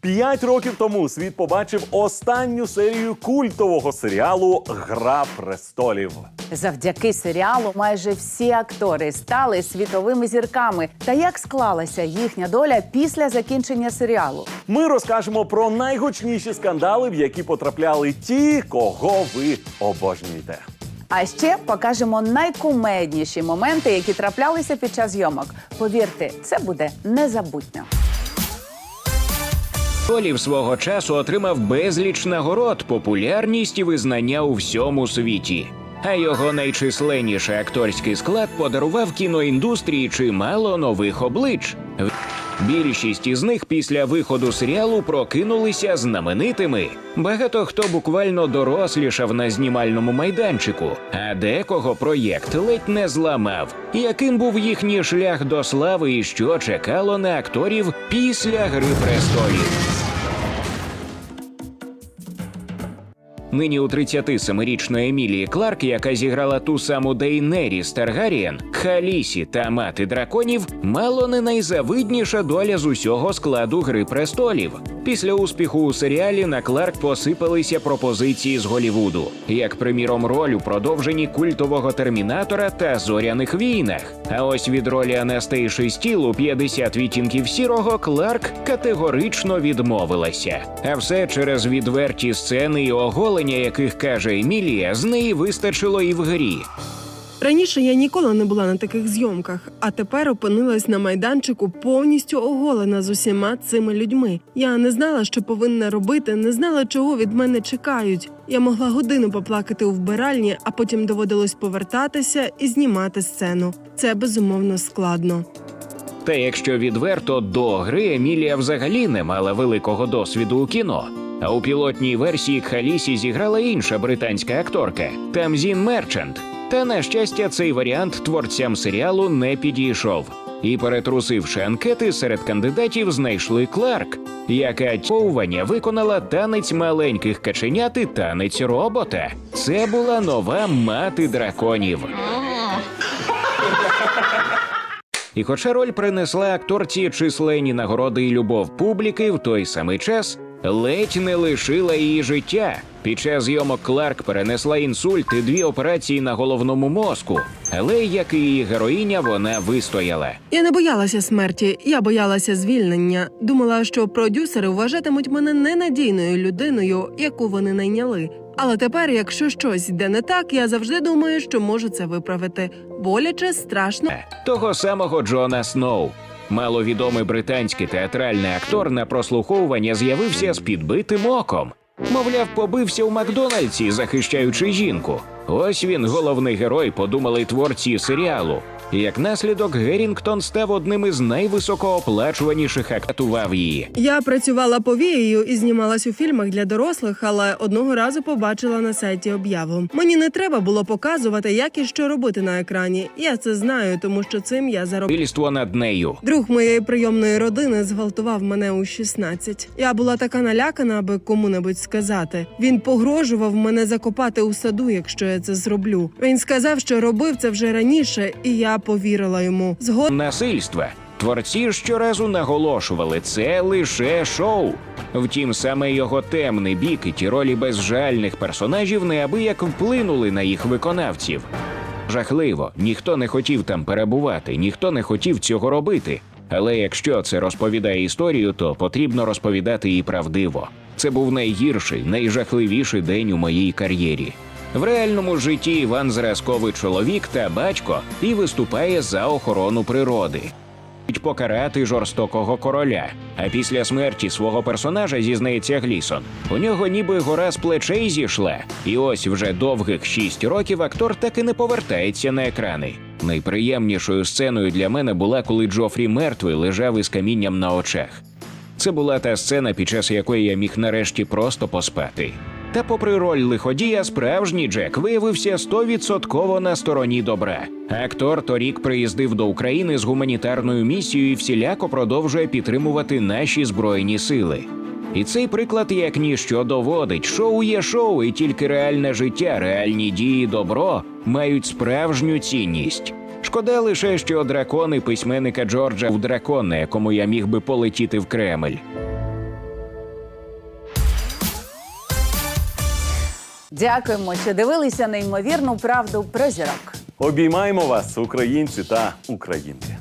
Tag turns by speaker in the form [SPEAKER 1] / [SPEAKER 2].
[SPEAKER 1] П'ять років тому світ побачив останню серію культового серіалу Гра престолів.
[SPEAKER 2] Завдяки серіалу майже всі актори стали світовими зірками. Та як склалася їхня доля після закінчення серіалу?
[SPEAKER 1] Ми розкажемо про найгучніші скандали, в які потрапляли ті, кого ви обожнюєте.
[SPEAKER 2] А ще покажемо найкумедніші моменти, які траплялися під час зйомок. Повірте, це буде незабутньо.
[SPEAKER 3] Олів свого часу отримав безліч нагород, популярність і визнання у всьому світі. А його найчисленніший акторський склад подарував кіноіндустрії чимало нових облич. Більшість із них після виходу серіалу прокинулися знаменитими. Багато хто буквально дорослішав на знімальному майданчику, а декого проєкт ледь не зламав. Яким був їхній шлях до слави і що чекало на акторів після гри престолів? Нині у 37-річної Емілії Кларк, яка зіграла ту саму Дейнеріс Таргарієн, Халісі та мати драконів, мало не найзавидніша доля з усього складу Гри престолів. Після успіху у серіалі на Кларк посипалися пропозиції з Голівуду, як приміром роль у продовженні культового термінатора та зоряних війнах. А ось від ролі Анастейші Стіл у 50 відтінків сірого Кларк категорично відмовилася. А все через відверті сцени і оголення, яких каже Емілія, з неї вистачило і в грі.
[SPEAKER 4] Раніше я ніколи не була на таких зйомках, а тепер опинилась на майданчику повністю оголена з усіма цими людьми. Я не знала, що повинна робити, не знала, чого від мене чекають. Я могла годину поплакати у вбиральні, а потім доводилось повертатися і знімати сцену. Це безумовно складно.
[SPEAKER 3] Та якщо відверто до гри Емілія взагалі не мала великого досвіду у кіно. А у пілотній версії Кхалісі зіграла інша британська акторка Тамзін Мерчант. Та на щастя, цей варіант творцям серіалу не підійшов. І перетрусивши анкети, серед кандидатів знайшли Кларк, яка тьовування виконала танець маленьких каченят і танець робота. Це була нова мати драконів. І хоча роль принесла акторці численні нагороди і любов публіки, в той самий час ледь не лишила її життя. Під час зйомок Кларк перенесла інсульт і дві операції на головному мозку, але як і її героїня, вона вистояла.
[SPEAKER 4] Я не боялася смерті, я боялася звільнення. Думала, що продюсери вважатимуть мене ненадійною людиною, яку вони найняли. Але тепер, якщо щось йде не так, я завжди думаю, що можу це виправити. Боляче, страшно.
[SPEAKER 3] того самого Джона Сноу. Маловідомий британський театральний актор на прослуховування з'явився з підбитим оком. Мовляв, побився у Макдональдсі, захищаючи жінку. Ось він, головний герой, подумали творці серіалу. І Як наслідок, Герінгтон став одним із найвисокооплачуваніших актував її.
[SPEAKER 4] Я працювала повією і знімалась у фільмах для дорослих, але одного разу побачила на сайті об'яву. Мені не треба було показувати, як і що робити на екрані. Я це знаю, тому що цим я заробляю.
[SPEAKER 3] Над нею.
[SPEAKER 4] Друг моєї прийомної родини зґвалтував мене у 16. Я була така налякана, аби кому-небудь сказати. Він погрожував мене закопати у саду, якщо я це зроблю. Він сказав, що робив це вже раніше, і я повірила йому. Згодом
[SPEAKER 3] насильства. Творці щоразу наголошували, це лише шоу. Втім, саме його темний бік і ті ролі безжальних персонажів неабияк вплинули на їх виконавців. Жахливо, ніхто не хотів там перебувати, ніхто не хотів цього робити. Але якщо це розповідає історію, то потрібно розповідати її правдиво. Це був найгірший, найжахливіший день у моїй кар'єрі. В реальному житті Іван зразковий чоловік та батько і виступає за охорону природи. Покарати жорстокого короля. А після смерті свого персонажа зізнається Глісон. У нього ніби гора з плечей зійшла. І ось вже довгих шість років актор так і не повертається на екрани. Найприємнішою сценою для мене була, коли Джофрі мертвий лежав із камінням на очах. Це була та сцена, під час якої я міг нарешті просто поспати. Та, попри роль лиходія, справжній Джек виявився стовідсотково на стороні добра. Актор торік приїздив до України з гуманітарною місією і всіляко продовжує підтримувати наші збройні сили. І цей приклад як ніщо доводить: шоу є шоу, і тільки реальне життя, реальні дії, добро мають справжню цінність. Шкода лише, що дракони письменника Джорджа в дракон, якому я міг би полетіти в Кремль.
[SPEAKER 2] Дякуємо, що дивилися неймовірну правду про зірок.
[SPEAKER 1] Обіймаємо вас, українці та українки.